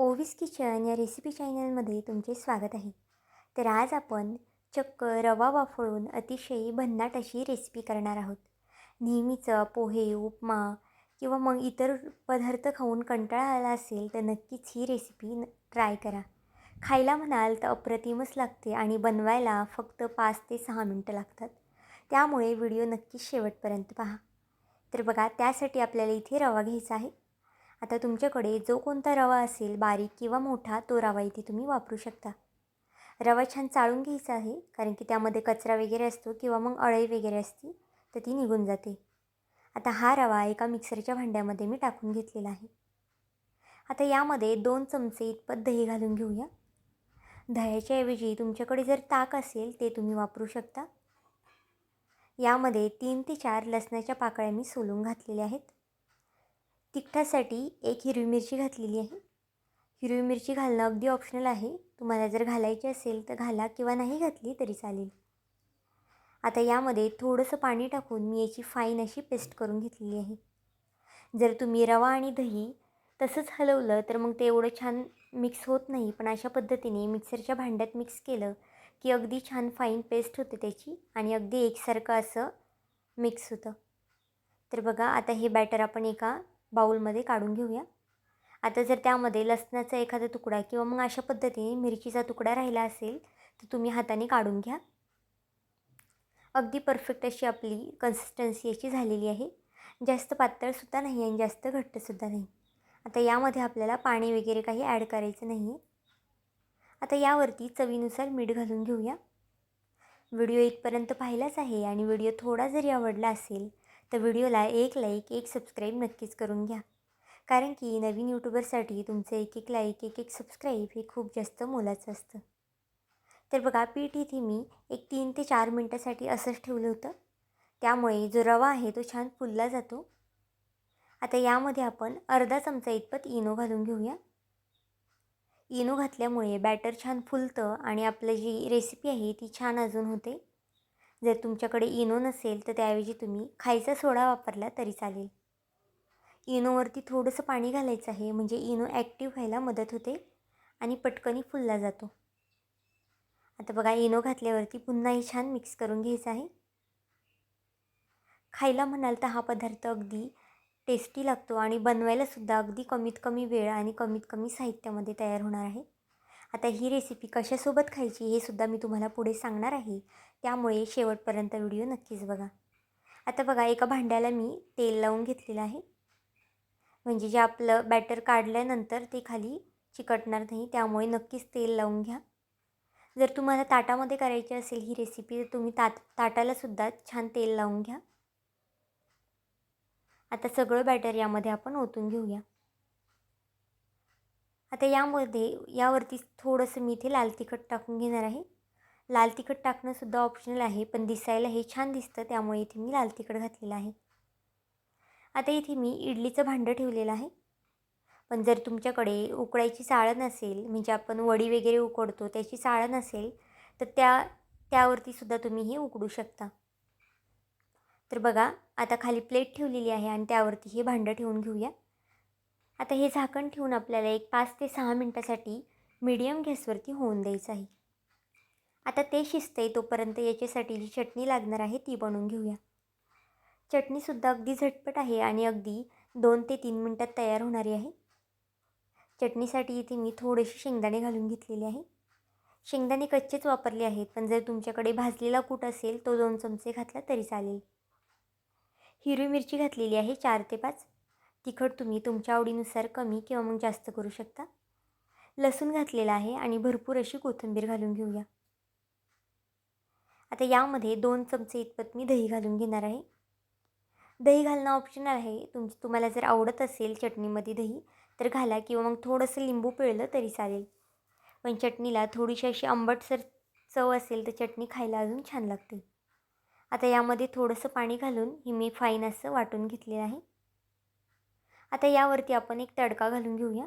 ओवीस kitchen या recipe चॅनलमध्ये तुमचे स्वागत आहे. तर आज आपण चक्क रवा वाफळून अतिशय भन्नाट अशी रेसिपी करणार आहोत. नेहमीचं पोहे उपमा किंवा मग इतर पदार्थ खाऊन कंटाळा आला असेल तर नक्कीच ही रेसिपी ट्राय करा. खायला म्हणाल तर अप्रतिमच लागते आणि बनवायला फक्त पाच ते सहा मिनटं लागतात. त्यामुळे व्हिडिओ नक्कीच शेवटपर्यंत पहा. तर बघा त्यासाठी आपल्याला इथे रवा घ्यायचा आहे. आता तुमच्याकडे जो कोणता रवा असेल बारीक किंवा मोठा तो रवा इथे तुम्ही वापरू शकता. रवा छान चाळून घ्यायचा आहे कारण की त्यामध्ये कचरा वगैरे असतो किंवा मग अळई वगैरे असती तर ती निघून जाते. आता हा रवा एका मिक्सरच्या भांड्यामध्ये मी टाकून घेतलेला आहे. आता यामध्ये दोन चमचे इतपत दही घालून घेऊया. दह्याच्या ऐवजी तुमच्याकडे जर ताक असेल ते तुम्ही वापरू शकता. यामध्ये तीन ते चार लसणाच्या पाकळ्या मी सोलून घातलेल्या आहेत. तिखटासाठी एक हिरवी मिरची घातलेली आहे. हिरवी मिरची घालणं अगदी ऑप्शनल आहे. तुम्हाला जर घालायची असेल तर घाला किंवा नाही घातली तरी चालेल. आता यामध्ये थोडंसं पाणी टाकून मी याची फाईन अशी पेस्ट करून घेतलेली आहे. जर तुम्ही रवा आणि दही तसंच हलवलं तर मग ते एवढं छान मिक्स होत नाही. पण अशा पद्धतीने मिक्सरच्या भांड्यात मिक्स केलं की अगदी छान फाईन पेस्ट होते त्याची आणि अगदी एकसारखं असं मिक्स होतं. तर बघा आता हे बॅटर आपण एका बाऊलमध्ये काढून घेऊया. आता जर त्यामध्ये लसणाचा एखादा तुकडा किंवा मग अशा पद्धतीने मिरचीचा तुकडा राहिला असेल तर तुम्ही हाताने काढून घ्या. अगदी परफेक्ट अशी आपली कन्सिस्टन्सी याची झालेली आहे. जास्त पातळसुद्धा नाही आणि जास्त घट्टसुद्धा नाही. आता यामध्ये आपल्याला पाणी वगैरे काही ॲड करायचं नाही आहे आता यावरती चवीनुसार मीठ घालून घेऊया. व्हिडिओ इथपर्यंत पाहिलाच आहे आणि व्हिडिओ थोडा जरी आवडला असेल तर व्हिडिओला एक लाईक एक सबस्क्राईब नक्कीच करून घ्या. कारण की नवीन यूट्यूबरसाठी तुमचं एक एक लाईक एक एक सबस्क्राईब हे खूप जास्त मोलाचं असतं. तर बघा पीठ इथे मी एक तीन ते चार मिनटासाठी असंच ठेवलं होतं. त्यामुळे जो रवा आहे तो छान फुलला जातो. आता यामध्ये आपण अर्धा चमचा इतपत इनो घालून घेऊया. इनो घातल्यामुळे बॅटर छान फुलतं आणि आपलं जी रेसिपी आहे ती छान अजून होते. जर तुमच्याकडे इनो नसेल तर त्याऐवजी तुम्ही खायचा सोडा वापरला तरी चालेल. इनोवरती थोडंसं पाणी घालायचं आहे म्हणजे इनो ॲक्टिव्ह व्हायला मदत होते आणि पटकनी फुलला जातो. आता बघा इनो घातल्यावरती पुन्हाही छान मिक्स करून घ्यायचं आहे. खायला म्हणाल तर हा पदार्थ अगदी टेस्टी लागतो आणि बनवायलासुद्धा अगदी कमीत कमी वेळ आणि कमीत कमी साहित्यामध्ये तयार होणार आहे. आता ही रेसिपी कशासोबत खायची हे सुद्धा मी तुम्हाला पुढे सांगणार आहे. त्यामुळे शेवटपर्यंत व्हिडिओ नक्कीच बघा. आता बघा एका भांड्याला मी तेल लावून घेतलेलं आहे. म्हणजे जे आपलं बॅटर काढल्यानंतर ते खाली चिकटणार नाही त्यामुळे नक्कीच तेल लावून घ्या. जर तुम्हाला ताटामध्ये करायची असेल ही रेसिपी तर तुम्ही ताट ताटालासुद्धा छान तेल लावून घ्या. आता सगळं बॅटर यामध्ये आपण ओतून घेऊया. आता यामध्ये यावरती थोडंसं मी इथे लाल तिखट टाकून घेणार आहे. लाल तिखट टाकणंसुद्धा ऑप्शनल आहे पण दिसायला हे छान दिसतं त्यामुळे इथे मी लाल तिखट घातलेलं आहे. आता इथे मी इडलीचं भांडं ठेवलेलं आहे. पण जर तुमच्याकडे उकडायची चाळण नसेल म्हणजे आपण वडी वगैरे उकडतो त्याची चाळण असेल तर त्या त्यावरती सुद्धा तुम्ही हे उकडू शकता. तर बघा आता खाली प्लेट ठेवलेली आहे आणि त्यावरती हे भांडं ठेवून घेऊया. आता हे झाकण ठेवून आपल्याला एक पाच ते सहा मिनटासाठी मीडियम गॅसवरती होऊन द्यायचं आहे. आता ते शिजते तोपर्यंत याच्यासाठी जी चटणी लागणार आहे ती बनवून घेऊया. चटणीसुद्धा अगदी झटपट आहे आणि अगदी दोन ते तीन मिनटात तयार होणारी आहे. चटणीसाठी इथे मी थोडेसे शेंगदाणे घालून घेतलेले आहे. शेंगदाणे कच्चेच वापरले आहेत पण जर तुमच्याकडे भाजलेला कूट असेल तो दोन चमचे घातला तरी चालेल. हिरवी मिरची घातलेली आहे चार ते पाच. तिखट तुम्ही तुमच्या आवडीनुसार कमी किंवा मग जास्त करू शकता. लसूण घातलेला आहे आणि भरपूर अशी कोथिंबीर घालून घेऊया. आता यामध्ये दोन चमचे इतपत मी दही घालून घेणार आहे. दही घालणं ऑप्शनल आहे. तुम तुम्हाला जर आवडत असेल चटणीमध्ये दही तर घाला किंवा मग थोडंसं लिंबू पिळलं तरी चालेल. पण चटणीला थोडीशी अशी आंबटसर चव असेल तर चटणी खायला अजून छान लागते. आता यामध्ये थोडंसं पाणी घालून ही मी फाईन असं वाटून घेतलेलं आहे. आता यावरती आपण एक तडका घालून घेऊया.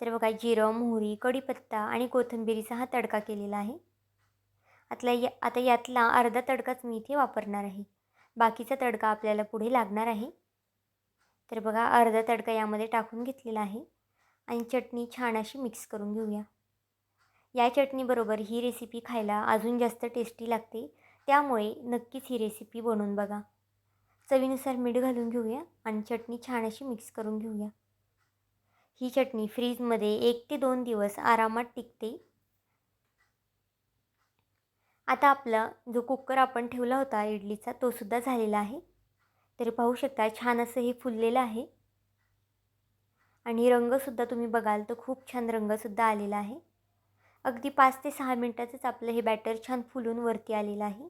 तर बघा जिरं मोहरी कढीपत्ता आणि कोथिंबिरीचा हा तडका केलेला आहे. आतला या आता यातला अर्धा तडकाच मी इथे वापरणार आहे. बाकीचा तडका आपल्याला पुढे लागणार आहे. तर बघा अर्धा तडका यामध्ये टाकून घेतलेला आहे. आणि चटणी छान अशी मिक्स करून घेऊया. या चटणीबरोबर ही रेसिपी खायला अजून जास्त टेस्टी लागते. त्यामुळे नक्कीच ही रेसिपी बनवून बघा. चवीनुसार मीठ घालून घेऊया आणि चटणी छान अशी मिक्स करून घेऊया. ही चटणी फ्रीजमध्ये एक ते दोन दिवस आरामात टिकते. आता आपला जो कुकर आपण ठेवला होता इडलीचा तोसुद्धा झालेला आहे. तरी पाहू शकता छान असं हे फुललेलं आहे. आणि रंगसुद्धा तुम्ही बघाल तर खूप छान रंगसुद्धा आलेला आहे. अगदी पाच ते सहा मिनटाचंच आपलं हे बॅटर छान फुलून वरती आलेलं आहे.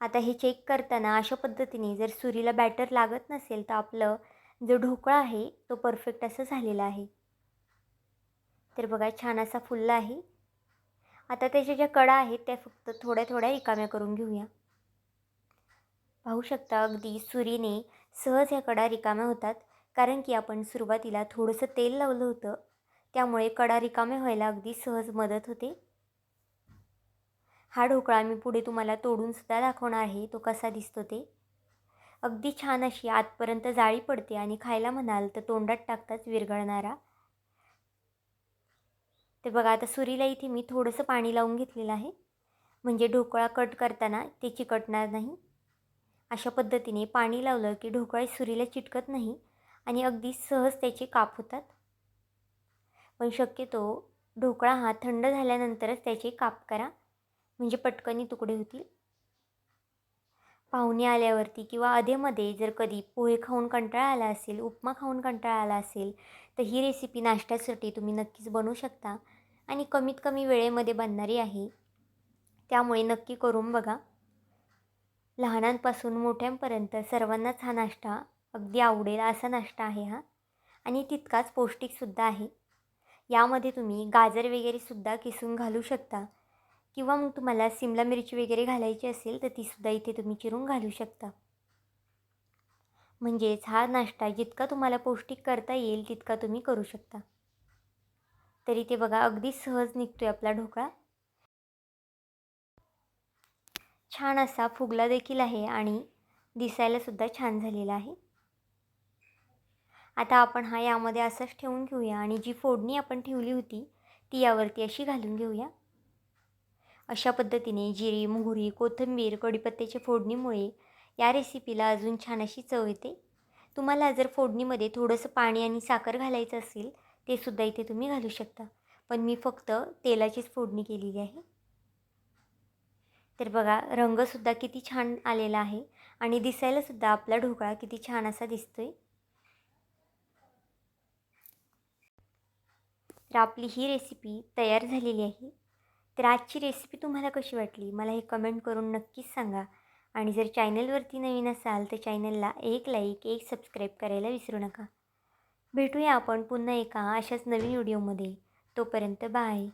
आता हे चेक करताना अशा पद्धतीने जर सुरीला बॅटर लागत नसेल तर आपलं जो ढोकळा आहे तो परफेक्ट असं झालेला आहे. तर बघा छान असा फुलला आहे. आता त्याच्या ज्या कडा आहेत त्या फक्त थोड्या थोड्या रिकाम्या करून घेऊया. पाहू शकता अगदी सुरीने सहज ह्या कडा रिकाम्या होतात कारण की आपण सुरुवातीला थोडंसं तेल लावलं होतं. त्यामुळे कडा रिकाम्या व्हायला अगदी सहज मदत होते. हा ढोकळा मी पुढे तुम्हाला तोडूनसुद्धा दाखवणार आहे तो कसा दिसतो ते. अगदी छान अशी आतपर्यंत जाळी पडते आणि खायला म्हणाल तर तोंडात टाकताच विरघळणारा तर बघा आता सुरीला इथे मी थोडंसं पाणी लावून घेतलेलं आहे. म्हणजे ढोकळा कट करताना ते चिकटणार नाही. अशा पद्धतीने पाणी लावलं की ढोकळा सुरीला चिटकत नाही आणि अगदी सहज त्याचे काप होतात. पण शक्यतो ढोकळा हा थंड झाल्यानंतरच त्याचे काप करा. म्हणजे पटकनी तुकडे होतील. पाहुणे आल्यावरती किंवा अधेमध्ये जर कधी पोहे खाऊन कंटाळा आला असेल उपमा खाऊन कंटाळा आला असेल तर ही रेसिपी नाश्त्यासाठी तुम्ही नक्कीच बनवू शकता आणि कमीत कमी वेळेमध्ये बनणारी आहे. त्यामुळे नक्की करून बघा. लहानांपासून मोठ्यांपर्यंत सर्वांनाच हा नाश्ता अगदी आवडेल असा नाश्ता आहे हा. आणि तितकाच पौष्टिकसुद्धा आहे. यामध्ये तुम्ही गाजर वगैरेसुद्धा किसून घालू शकता. किंवा मग तुम्हाला सिमला मिरची वगैरे घालायची असेल तर तीसुद्धा इथे तुम्ही चिरून घालू शकता. म्हणजेच हा नाश्ता जितका तुम्हाला पौष्टिक करता येईल तितका तुम्ही करू शकता. तरी ते बघा अगदी सहज निघतो आहे आपला ढोकळा. छान असा फुगला देखील आहे आणि दिसायलासुद्धा छान झालेला आहे. आता आपण हा यामध्ये असंच ठेवून घेऊया आणि जी फोडणी आपण ठेवली होती ती यावरती अशी घालून घेऊया. अशा पद्धतीने जिरी मोहरी कोथिंबीर कढीपत्त्याच्या फोडणीमुळे या रेसिपीला अजून छान अशी चव येते. तुम्हाला जर फोडणीमध्ये थोडंसं पाणी आणि साखर घालायचं असेल ते सुद्धा इथे तुम्ही घालू शकता. पण मी फक्त तेलाचीच फोडणी केलेली आहे. तर बघा रंगसुद्धा किती छान आलेला आहे आणि दिसायलासुद्धा आपला ढोकळा किती छान असा दिसतोय. तर आपली ही रेसिपी तयार झालेली आहे. तर आजची रेसिपी तुम्हाला कशी वाटली? मला हे कमेंट करून नक्कीच सांगा. आणि जर चॅनलवरती नवीन असाल तर चॅनलला एक लाईक एक सबस्क्राईब करायला विसरू नका. भेटूया आपण पुन्हा एका अशाच नवीन व्हिडिओमध्ये तोपर्यंत बाय